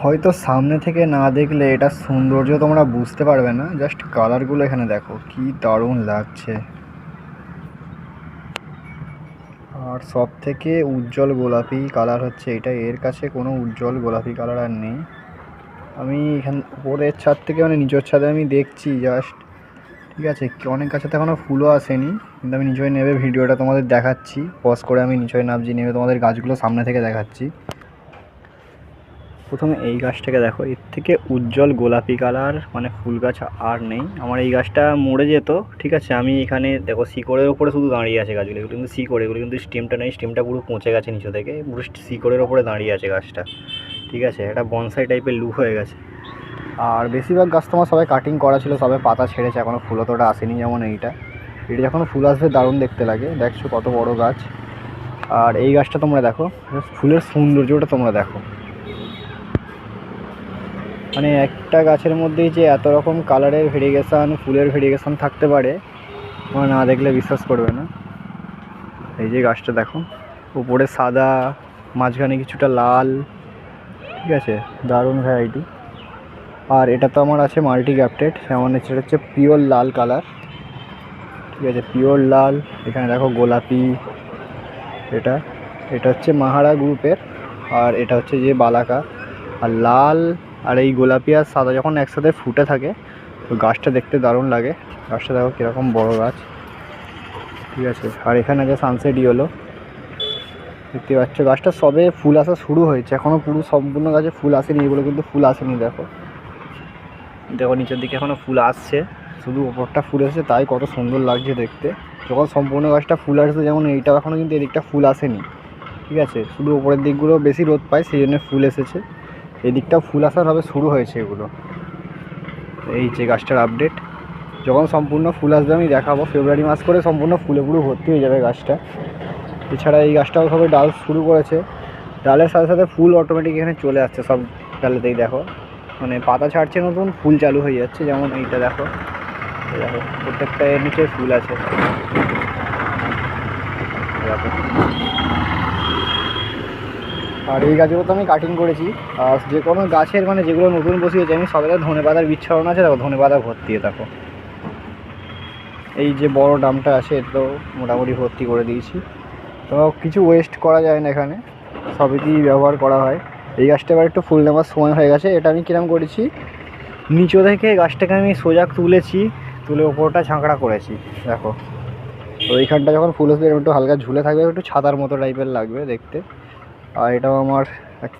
হয়তো সামনে থেকে না দেখলে এটা সৌন্দর্য তোমরা বুঝতে পারবে না। জাস্ট কালারগুলো এখানে দেখো, কি দারুণ লাগছে। আর সব থেকে উজ্জ্বল গোলাপি কালার হচ্ছে এটা। এর কাছে কোনো উজ্জ্বল গোলাপি কালার আর নেই। আমি এখান উপরের ছাদ থেকে মানে নিচের ছাদে আমি দেখছি জাস্ট ঠিক আছে অনেক অনেক গাছেতে এখনও ফুলও আসেনি, কিন্তু আমি নিচয় নেবে ভিডিওটা তোমাদের দেখাচ্ছি। পজ করে আমি নিচয় নামছি, নেমে তোমাদের গাছগুলো সামনে থেকে দেখাচ্ছি। প্রথমে এই গাছটাকে দেখো, এর থেকে উজ্জ্বল গোলাপি কালার মানে ফুল গাছ আর নেই। আমার এই গাছটা মরে যেত, ঠিক আছে? আমি এখানে, দেখো, শিকড়ের ওপরে শুধু দাঁড়িয়ে আছে গাছগুলো, এগুলো কিন্তু শিকড়, এগুলো কিন্তু স্টেমটা নেই, স্টেমটা পুরো পচে গেছে নিচে থেকে, পুরো শিকড়ের ওপরে দাঁড়িয়ে আছে গাছটা, ঠিক আছে? এটা বনসাই টাইপের লুক হয়ে গেছে। আর বেশিরভাগ গাছ তোমার সবাই কাটিং করা ছিল সবাই পাতা ছেড়েছে এখনও ফুল অতটা আসেনি যেমন এইটা। এটা যখন ফুল আসবে, দারুণ দেখতে লাগে, দেখছ কত বড় গাছ। আর এই গাছটা তোমরা দেখো, ফুলের সৌন্দর্যটা তোমরা দেখো। মানে একটা গাছের মধ্যেই যে এত রকম কালারের ভেরিয়েশান ফুলের ভেরিয়েশান থাকতে পারে, তোমরা না দেখলে বিশ্বাস করবে না। এই যে গাছটা দেখো, উপরে সাদা, মাঝখানে কিছুটা লাল, ঠিক আছে? দারুণ ভ্যারাইটি আর এটা তো আমার আছে মাল্টি গ্যাপটেড যেমন এটা হচ্ছে পিওর লাল কালার ঠিক আছে? পিওর লাল, এখানে দেখো গোলাপি, এটা এটা হচ্ছে মাহারা গ্রুপের আর এটা হচ্ছে যে বালাকা। আর লাল আর এই গোলাপি আর সাদা যখন একসাথে ফুটে থাকে, তো গাছটা দেখতে দারুণ লাগে। গাছটা দেখো কীরকম বড় গাছ। ঠিক আছে, আর এখানে আছে সানসেট ইয়েলো দেখতে পাচ্ছ গাছটা সবে ফুল আসা শুরু হয়েছে। এখনও পুরো সম্পূর্ণ গাছে ফুল আসেনি, এগুলো কিন্তু ফুল আসেনি, দেখো। দেখো নিচের দিকে এখনও ফুল আসছে, শুধু ওপরটা ফুল এসেছে, তাই কত সুন্দর লাগছে দেখতে। যখন সম্পূর্ণ গাছটা ফুল আসছে, যেমন এইটাও এখনও কিন্তু এদিকটা ফুল আসেনি। ঠিক আছে, শুধু ওপরের দিকগুলো বেশি রোদ পায়, সেই জন্য ফুল এসেছে। এদিকটাও ফুল আসার হবে, শুরু হয়েছে এগুলো। এই যে গাছটার আপডেট যখন সম্পূর্ণ ফুল আসবে, আমি দেখাবো। ফেব্রুয়ারি মাস করে সম্পূর্ণ ফুলে পুরো ভর্তি হয়ে যাবে গাছটা। এছাড়া এই গাছটাও সবে ডাল শুরু করেছে। ডালের সাথে সাথে ফুল অটোমেটিক এখানে চলে আসছে সব ডালেতেই, দেখো। মানে পাতা ছাড়ছে নতুন, ফুল চালু হয়ে যাচ্ছে। যেমন এইটা দেখো। দেখো, প্রত্যেকটা এর নিচে ফুল আছে। আর এই গাছগুলো তো আমি কাটিং করেছি। আর যে কোনো গাছের মানে যেগুলো নতুন বসিয়েছে, আমি সবাই ধনে পাতার ছড়ানো আছে, দেখো, ধনে পাতা ভর্তি দেখো। এই যে বড় ডামটা আছে এটা তো মোটামুটি ভর্তি করে দিয়েছি। তো কিছু ওয়েস্ট করা যায় না এখানে সবই ব্যবহার করা হয়। এই গাছটা এবার একটু ফুল নেওয়ার সময় হয়ে গেছে, এটা আমি কিরম করেছি? নিচু থেকে গাছটাকে আমি সোজা তুলেছি, তুলে ওপরটা ঝাঁকড়া করেছি, দেখো। তো এইখানটা যখন ফুল আসবে একটু হালকা ঝুলে থাকবে, একটু ছাতার মতো টাইপের লাগবে দেখতে। আর এটাও আমার এক